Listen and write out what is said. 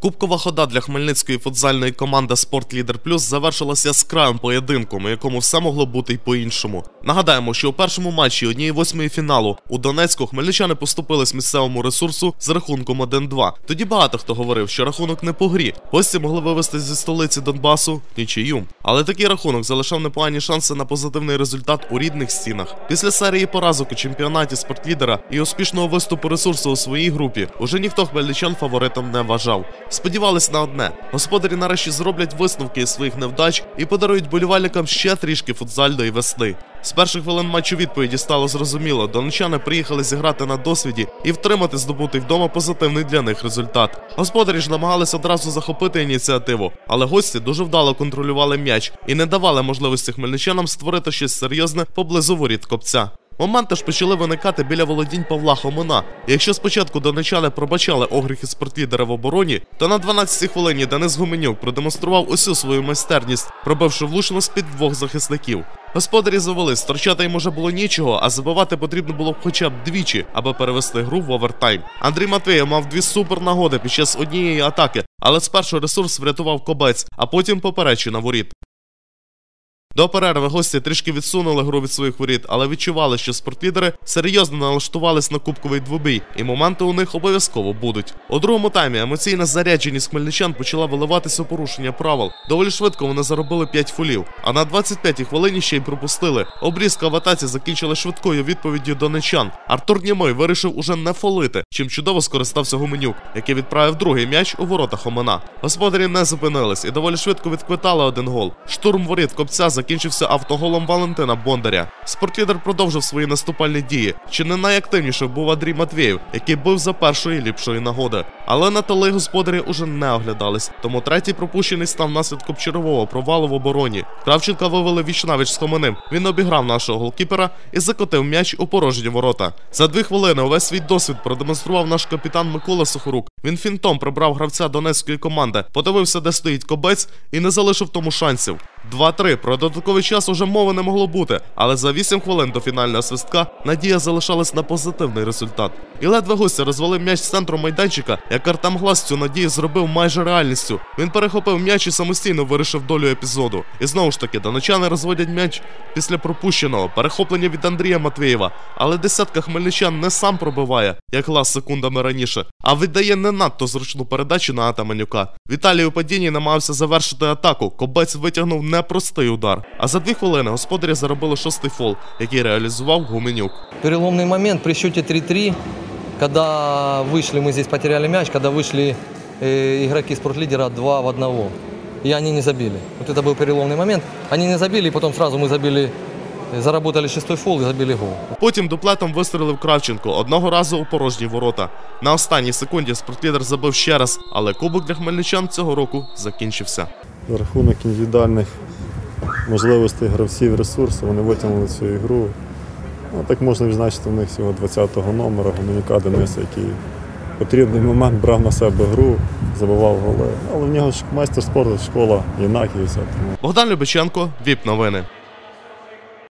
Кубкова хода для хмельницької футзальної команди Спорт Лідер Плюс завершилася з краєм поєдинком, у якому все могло бути й по-іншому. Нагадаємо, що у першому матчі однієї восьмої фіналу у Донецьку хмельничани поступились місцевому ресурсу з рахунком 1-2. Тоді багато хто говорив, що рахунок не по грі. Гості могли вивести зі столиці Донбасу нічию. Але такий рахунок залишав непогані шанси на позитивний результат у рідних стінах. Після серії поразок у чемпіонаті спортлідера і успішного виступу ресурсу у своїй групі уже ніхто хмельничан фаворитом не вважав. Сподівались на одне: господарі нарешті зроблять висновки із своїх невдач і подарують болівальникам ще трішки футзальної весни. З перших хвилин матчу відповіді стало зрозуміло, донечани приїхали зіграти на досвіді і втримати здобутий вдома позитивний для них результат. Господарі ж намагалися одразу захопити ініціативу, але гості дуже вдало контролювали м'яч і не давали можливості хмельничанам створити щось серйозне поблизу воріт копця. Моменти ж почали виникати біля володінь Павла Хомина. Якщо спочатку донечани пробачали огріхи спортлідера в обороні, то на 12-й хвилині Денис Гуменюк продемонстрував усю свою майстерність, пробивши влучно з-під двох захисників. Господарі завели, сторчати їм уже було нічого, а забивати потрібно було хоча б двічі, аби перевести гру в овертайм. Андрій Матвєєв мав дві супернагоди під час однієї атаки, але спершу ресурс врятував кобець, а потім поперечі на воріт. До перерви гості трішки відсунули гру від своїх воріт, але відчували, що спортлідери серйозно налаштувались на кубковий двобій, і моменти у них обов'язково будуть. У другому таймі емоційна зарядженість хмельничан почала виливатися у порушення правил. Доволі швидко вони заробили 5 фолів. А на 25-й хвилині ще й пропустили. Обрізка в атаці закінчила швидкою відповіддю донечан. Артур Німой вирішив уже не фолити, чим чудово скористався Гуменюк, який відправив другий м'яч у ворота Хомина. Господарі не зупинились і доволі швидко відквитали один гол. Штурм воріт копця закінчився автоголом Валентина Бондаря. Спортлідер продовжив свої наступальні дії. Чи не найактивніше був Андрій Матвєєв, який бив за першої ліпшої нагоди. Але на толи господарі уже не оглядались, тому третій пропущений став наслідком чергового провалу в обороні. Кравченка вивели вічнавіч з Хоминим. Він обіграв нашого голкіпера і закотив м'яч у порожні ворота. За дві хвилини увесь свій досвід продемонстрував наш капітан Микола Сухорук. Він фінтом прибрав гравця донецької команди, подивився, де стоїть кобець, і не залишив тому шансів. 2-3. Про додатковий час уже мови не могло бути, але за 8 хвилин до фінального свистка надія залишалась на позитивний результат. І ледве гостя розвели м'яч з центру майданчика, як Артем Глас цю надію зробив майже реальністю. Він перехопив м'яч і самостійно вирішив долю епізоду. І знову ж таки, донечани розводять м'яч після пропущеного, перехоплення від Андрія Матвєєва. Але десятка хмельничан не сам пробиває, як Глас секундами раніше, а віддає не надто зручну передачу на Атаманюка. Віталій у падінні намагався завершити атаку. Кобець витягнув непростий удар. А за дві хвилини господарі заробили шостий фол, який реалізував Гуменюк. Переломный момент при счете 3-3, когда вышли, мы здесь потеряли мяч, когда вышли э, игроки спортлидера 2 в 1. И они не забили. Вот это был переломный момент. Они не забили, и потом сразу мы забили, э, заработали шестой фол и забили гол. Потім дуплетом вистрелив Кравченко одного разу у порожні ворота. На останній секунді спортлідер забив ще раз, але кубок для хмельничан цього року закінчився. За рахунок індивідуальних можливостей гравців ресурсу вони витягнули цю ігру. Ну, так можна відзначити в них всього 20-го номера Гуменюка Дениса, який в потрібний момент брав на себе гру, забивав голи. Але в нього ж майстер спорту, школа Єнакіївся. Тому Богдан Любиченко, ВІП новини.